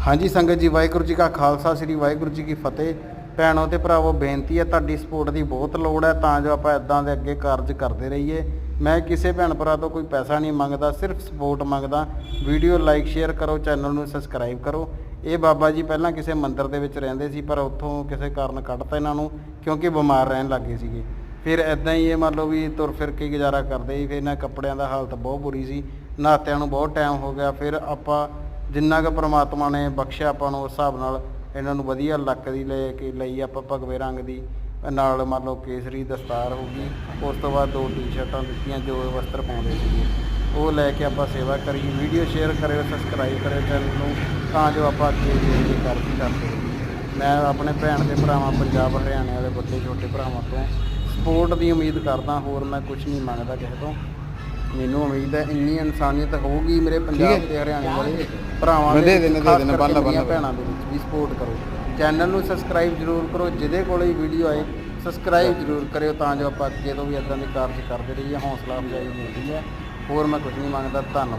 ਹਾਂਜੀ ਸੰਗਤ ਜੀ, ਵਾਹਿਗੁਰੂ ਜੀ ਕਾ ਖਾਲਸਾ, ਸ੍ਰੀ ਵਾਹਿਗੁਰੂ ਜੀ ਕੀ ਫਤਿਹ। ਭੈਣੋ ਤੇ ਭਰਾਵੋ, ਬੇਨਤੀ ਹੈ ਤੁਹਾਡੀ ਸਪੋਰਟ ਦੀ ਬਹੁਤ ਲੋੜ ਹੈ, ਤਾਂ ਜੋ ਆਪਾਂ ਇਦਾਂ ਦੇ ਅੱਗੇ ਕਾਰਜ ਕਰਦੇ ਰਹੀਏ। ਮੈਂ ਕਿਸੇ ਭੈਣ ਭਰਾ ਤੋਂ ਕੋਈ ਪੈਸਾ ਨਹੀਂ ਮੰਗਦਾ, ਸਿਰਫ ਸਪੋਰਟ ਮੰਗਦਾ। ਵੀਡੀਓ ਲਾਈਕ ਸ਼ੇਅਰ ਕਰੋ ਚੈਨਲ ਨੂੰ ਸਬਸਕ੍ਰਾਈਬ ਕਰੋ। ਇਹ ਬਾਬਾ ਜੀ ਪਹਿਲਾਂ ਕਿਸੇ ਮੰਦਿਰ ਦੇ ਵਿੱਚ ਰਹਿੰਦੇ ਸੀ, ਪਰ ਉੱਥੋਂ ਕਿਸੇ ਕਾਰਨ ਕੱਢਤਾ ਇਹਨਾਂ ਨੂੰ, ਕਿਉਂਕਿ ਬਿਮਾਰ ਰਹਿਣ ਲੱਗੇ ਸੀਗੇ। ਫਿਰ ਇਦਾਂ ਹੀ ਇਹ ਮੰਨ ਲਓ ਵੀ ਤੁਰ ਫਿਰ ਕੇ ਗੁਜ਼ਾਰਾ ਕਰਦੇ ਸੀ, ਫਿਰ ਇਹਨਾਂ ਕੱਪੜਿਆਂ ਦਾ ਹਾਲਤ ਬਹੁਤ ਬੁਰੀ ਸੀ, ਨਹਾਤਿਆਂ ਨੂੰ ਬਹੁਤ ਟਾਈਮ ਹੋ ਗਿਆ। ਫਿਰ ਆਪਾਂ ਜਿੰਨਾ ਕੁ ਪ੍ਰਮਾਤਮਾ ਨੇ ਬਖਸ਼ਿਆ ਆਪਾਂ ਨੂੰ, ਉਸ ਹਿਸਾਬ ਨਾਲ ਇਹਨਾਂ ਨੂੰ ਵਧੀਆ ਲੱਕ ਦੀ ਲੈ ਕੇ ਲਈ ਆਪਾਂ ਭਗਵੇ ਰੰਗ ਦੀ। ਨਾਲ ਮੰਨ ਲਓ ਕੇਸਰੀ ਦਸਤਾਰ ਹੋ ਗਈ, ਉਸ ਤੋਂ ਬਾਅਦ ਦੋ ਟੀ-ਸ਼ਰਟਾਂ ਦਿੱਤੀਆਂ ਜੋ ਵਸਤਰ ਪਾਉਂਦੇ ਸੀਗੇ। ਉਹ ਲੈ ਕੇ ਆਪਾਂ ਸੇਵਾ ਕਰੀ। ਵੀਡੀਓ ਸ਼ੇਅਰ ਕਰਿਓ, ਸਬਸਕ੍ਰਾਈਬ ਕਰਿਓ ਚੈਨਲ ਨੂੰ, ਤਾਂ ਜੋ ਆਪਾਂ ਅੱਗੇ ਜਿਹੜੇ ਕਰਦੀ ਕਰਦੇ ਰਹੀਏ ਮੈਂ ਆਪਣੇ ਭੈਣ ਦੇ ਭਰਾਵਾਂ, ਪੰਜਾਬ, ਹਰਿਆਣੇ ਵਾਲੇ ਵੱਡੇ ਛੋਟੇ ਭਰਾਵਾਂ ਤੋਂ ਸਪੋਰਟ ਦੀ ਉਮੀਦ ਕਰਦਾ, ਹੋਰ ਮੈਂ ਕੁਝ ਨਹੀਂ ਮੰਗਦਾ ਕਿਸੇ ਤੋਂ। ਮੈਨੂੰ ਉਮੀਦ ਹੈ ਇੰਨੀ ਇਨਸਾਨੀਅਤ ਹੋਊਗੀ ਮੇਰੇ ਪੰਜਾਬ ਤੇ ਹਰਿਆਣੇ ਵਾਲੇ ਭਰਾਵਾਂ ਦੇ ਦੇ ਦੇ ਕਰਕੇ ਬੰਨ ਬੰਨ। ਭੈਣਾਂ ਦੇ ਵਿੱਚ ਵੀ ਸਪੋਰਟ ਕਰੋ। ਚੈਨਲ ਨੂੰ ਸਬਸਕ੍ਰਾਈਬ ਜ਼ਰੂਰ ਕਰੋ ਜਿਹਦੇ ਕੋਲੇ ਵੀਡੀਓ ਆਏ ਸਬਸਕ੍ਰਾਈਬ ਜ਼ਰੂਰ ਕਰਿਓ ਤਾਂ ਜੋ ਆਪਾਂ ਅੱਗੇ ਤੋਂ ਵੀ ਇਦਾਂ ਦੇ ਕਾਰਜ ਕਰਦੇ ਰਹੀਏ ਹੌਸਲਾ ਅਫਜ਼ਾਈ ਮਿਲਦੀ ਹੈ। ਹੋਰ ਮੈਂ ਕੁਝ ਨਹੀਂ ਮੰਗਦਾ ਧੰਨਵਾਦ।